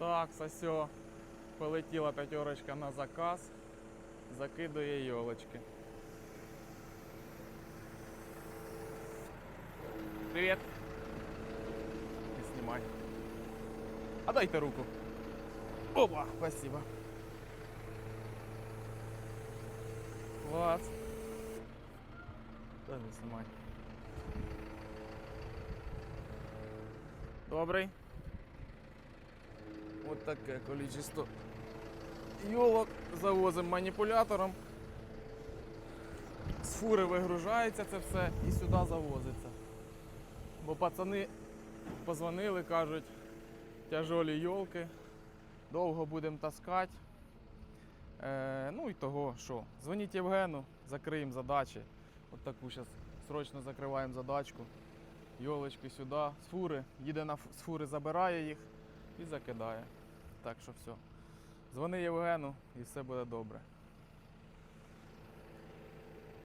Так, все. Полетіла п'ятерочка на заказ. Закидує йолочки. Привіт. Не знімай. А дайте руку. Опа, спасибо. Класс. Та не знімай. Добрий. Таке количество йолок завозимо маніпулятором. З фури вигружається це все і сюди завозиться. Бо пацани позвонили, кажуть, тяжолі йолки, довго будемо таскати. Е, ну і того, що. Дзвоніть Євгену, закриємо задачі. От таку зараз срочно закриваємо задачку. Йолочки сюди, з фури, їде на з фури, забирає їх і закидає. Так що все. Дзвони Євгену і все буде добре.